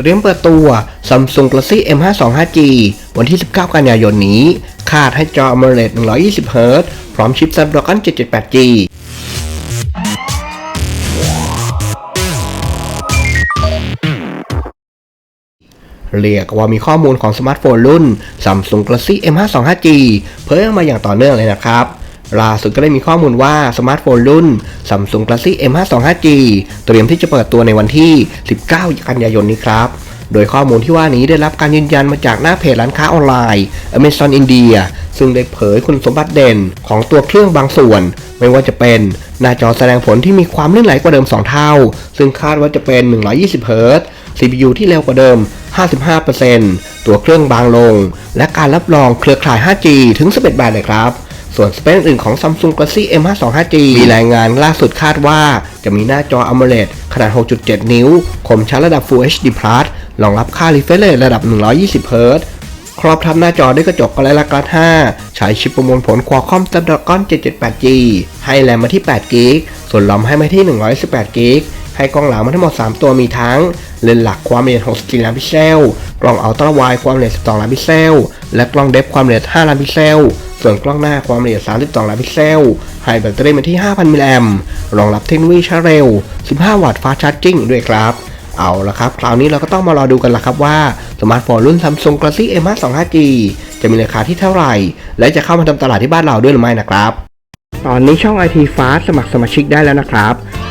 เตรียมเปิดตัว Samsung Galaxy M52 5G วันที่ 19 กันยายนนี้ คาดให้จอ AMOLED 120 Hz พร้อมชิป Snapdragon 778G เรียกว่ามีข้อมูลของสมาร์ทโฟนรุ่น Samsung Galaxy M52 5G เผยออกมาอย่างต่อเนื่องเลยนะครับ ล่าสุดก็ได้มีข้อมูลว่าสมาร์ทโฟนรุ่น Samsung Galaxy M52 5G เตรียมที่จะเปิดตัวในวันที่ 19 กันยายนนี้ครับ โดยข้อมูลที่ว่านี้ได้รับการยืนยันมาจากหน้าเพจร้านค้าออนไลน์ Amazon India ซึ่งได้เผยคุณสมบัติเด่นของตัวเครื่องบางส่วน ไม่ว่าจะเป็นหน้าจอแสดงผลที่มีความลื่นไหลกว่าเดิม 2 เท่า ซึ่งคาดว่าจะเป็น 120 Hz CPU ที่เร็วกว่าเดิม 55%ตัวเครื่องบางลง และการรับรองเครือข่าย 5G ถึง 11บนด์เลยครับ ส่วนสเปคอื่นของ Samsung Galaxy M52 5G มีรายงานล่าสุดคาดว่า จะมีหน้าจอ AMOLED ขนาด 6.7 นิ้ว คมชัดระดับ Full HD Plus รองรับค่า refresh rate ระดับ 120 Hz ครอบทับหน้าจอด้วยกระจกกระลักรัด5ใช้ชิปประมวลผล Qualcomm Snapdragon 778G ให้แรมมาที่8 g b ส่วนลอมให้มาที่ 118 g b ให้กล้องหลังมาทั้งหมด 3 ตัวมีทั้ง เลนส์หลักความละเอียด64ล้านพิกเซล กล้องอัลตร้าไวด์ความละเอียด12ล้านพิกเซล และกล้องเดฟความละเอียด5ล้านพิกเซล ส่วนกล้องหน้าความละเอียด 32 ล้านพิกเซล ให้แบตเตอรี่มาที่ 5,000 มิลลิแอมป์รองรับเทคโนโลยีชาร์จเร็ว 15 วัตต์ฟาสต์ชาร์จิ่งด้วยครับเอาละครับ คราวนี้เราก็ต้องมารอดูกันละครับว่า สมาร์ทโฟนรุ่น Samsung Galaxy M52 5G จะมีราคาที่เท่าไหร่ และจะเข้ามาทำตลาดที่บ้านเราด้วยหรือไม่นะครับ ตอนนี้ช่อง IT Fast สมัครสมาชิกได้แล้วนะครับ